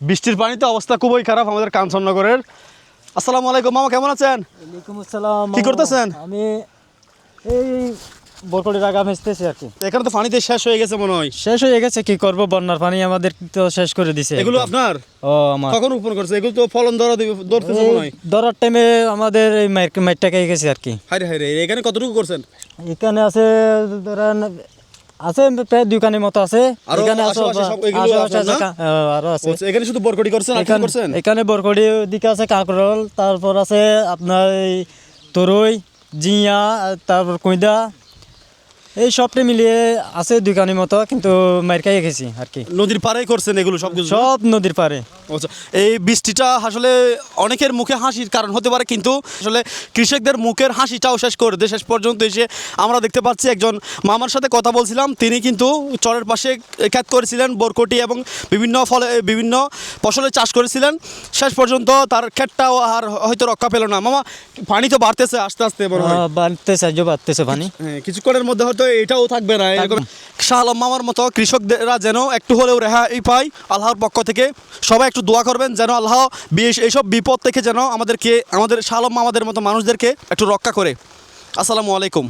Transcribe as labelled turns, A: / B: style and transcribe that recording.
A: বৃষ্টির পানিতে অবস্থা খুবই খারাপ আমাদের কাঞ্চননগরের আসসালামু আলাইকুম মামা কেমন আছেন?
B: ওয়ালাইকুম আসসালাম
A: কি করতেছেন?
B: আমি এই বরকলি রাগা ভেজতেছি আর কি।
A: এখানে তো পানিতে শেষ হয়ে গেছে মনে হয়।
B: শেষ হয়ে গেছে কি করব? বন্যার পানি আমাদের তো শেষ করে দিছে।
A: এগুলো আপনার?
B: ও আমার।
A: কখন উপর করছে? এগুলো তো ফলন ধরা দিবে ধরতেছে মনে হয়।
B: ধরার টাইমে আমাদের এই মাইরটা খেয়ে গেছে আর কি।
A: হাই হাই এখানে কতটুকু করছেন?
B: এখানে আছে ধরেন আছে প্রায় দোকানের মতো আছে। এখানে
A: আরও
B: আছে।
A: এখানে শুধু বরকটি করছেন
B: এখানে
A: করছেন?
B: এখানে বরকড়ি দিকে আছে কাঁকরোল তারপর আছে আপনার এই তরই জিয়া তারপর কুইদা এই সবটা মিলিয়ে আছে দুইখানি মতো কিন্তু খাইয়ে গেছি আর কি।
A: নদীর পাড়েই করছেন এগুলো সব
B: সব নদীর পাড়ে।
A: আচ্ছা এই বৃষ্টিটা আসলে অনেকের মুখে হাসির কারণ হতে পারে কিন্তু আসলে কৃষকদের মুখের হাসিটাও শেষ করে দেয় শেষ পর্যন্ত এসে আমরা দেখতে পাচ্ছি একজন মামার সাথে কথা বলছিলাম তিনি কিন্তু চরের পাশে খ্যাত করেছিলেন বরকটি এবং বিভিন্ন ফলে বিভিন্ন ফসলের চাষ করেছিলেন। শেষ পর্যন্ত তার ক্ষেতটাও আর হয়তো রক্ষা পেল না। মামা পানি তো বাড়তেছে আস্তে আস্তে মনে হয়।
B: আহ, বাড়তেছে আজও বাড়তেছে পানি।
A: হ্যাঁ, কিছুক্ষণের মধ্যে হয়তো এটাও থাকবে না। এরকম শাহ আলম মামার মতো কৃষকরা যেন একটু হলেও রেহাই পায় আল্লাহর পক্ষ থেকে। সবাই একটু দোয়া করবেন যেন আল্লাহ এইসব বিপদ থেকে যেন আমাদেরকে আমাদের শাহ আলম মামাদের মতো মানুষদেরকে একটু রক্ষা করে। আসসালামু আলাইকুম।